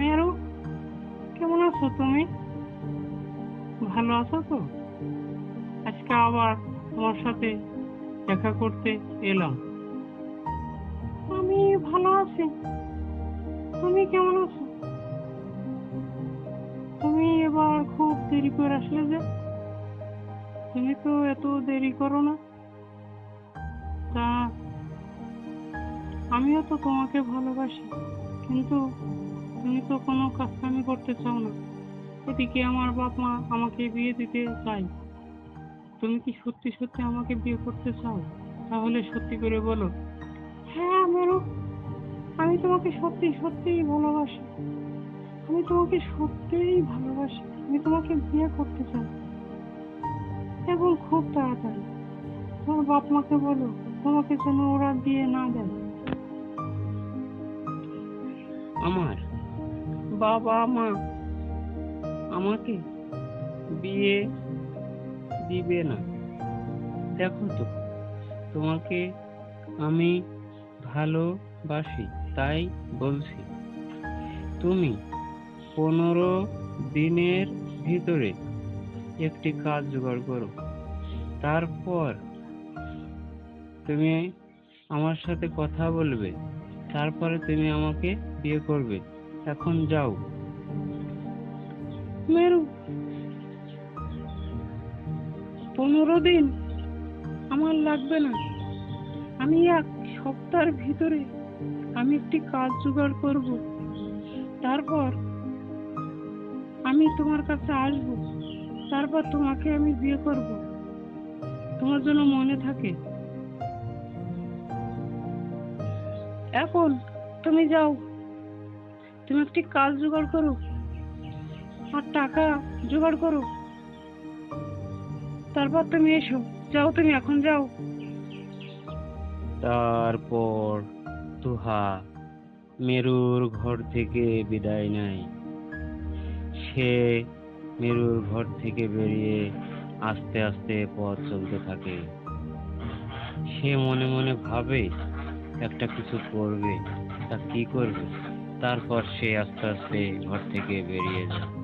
মেরু কেমন আছো তুমি? ভালো আছো তো? আজকে আবার তোমার সাথে দেখা করতে এলাম। আমি ভালো আছি। তুমি কেমন আছো? তুমি এবার খুব দেরি করে আসলে যে? তুমি তো এত দেরি করো না। তা, আমিও তো তোমাকে ভালোবাসি, কিন্তু তুমি তো কোনো কাজকামি করতে চাও না। এদিকে আমার বাপ মা আমাকে বিয়ে দিতে চাই তুমি কি সত্যি সত্যি আমাকে বিয়ে করতে চাও? তাহলে সত্যি করে বলো। হ্যাঁ মেরু আমি তোমাকে সত্যি সত্যিই ভালোবাসি। আমি তোমাকে সত্যিই ভালোবাসি। আমি তোমাকে বিয়ে করতে চাই। এবং খুব তাড়াতাড়ি। তোমার বাপ মাকে বলো তোমাকে যেন ওরা বিয়ে না দেয়। আমার বাবা মা আমাকে বিয়ে দিবে না। দেখো তো, তোমাকে আমি ভালোবাসি, তাই বলছি। তুমি পনেরো দিনের ভিতরে একটি কাজ জোগাড় করো। তারপর তুমি আমার সাথে কথা বলবে। তারপরে তুমি আমাকে বিয়ে করবে। এখন যাও। মেরু, পনেরো দিন আমার লাগবে না। আমি এক সপ্তাহের ভিতরে আমি একটি কাজ জোগাড় করব। তারপর আমি তোমার কাছে আসব। তারপর তোমাকে আমি বিয়ে করব। তোমার জন্য মনে থাকে। এখন তুমি যাও। তুমি একটি কাজ জোগাড় করো। আর টাকা জোগাড় করো। তারপর তুমি এসো। যাও তুমি, এখন যাও। তারপর তুহা মেরুর ঘর থেকে বিদায় নেয়। সে মেরুর ঘর থেকে বেরিয়ে আস্তে আস্তে পথ চলতে থাকে। সে মনে মনে ভাবে, একটা কিছু করবে, তা কি করবে? তারপর সে আস্তে আস্তে ঘর থেকে বেরিয়ে যায়।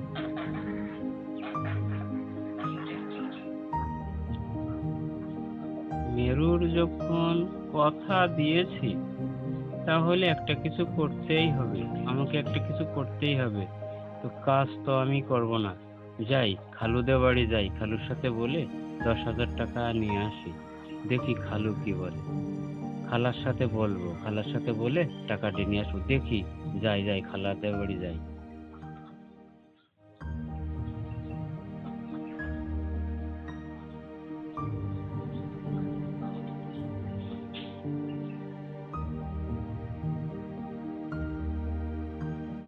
মেরুর যখন কথা দিয়েছি, তাহলে একটা কিছু করতেই হবে। আমাকে একটা কিছু করতেই হবে। তো কাজ তো আমি করব না। যাই, খালুদের বাড়ি যাই। খালুর সাথে বলে দশ হাজার টাকা নিয়ে আসি। দেখি খালু কি বলে। খালার সাথে বলব। খালার সাথে বলে টাকাটি নিয়ে আসব। দেখি, যাই যাই খালাতে বাড়ি যাই।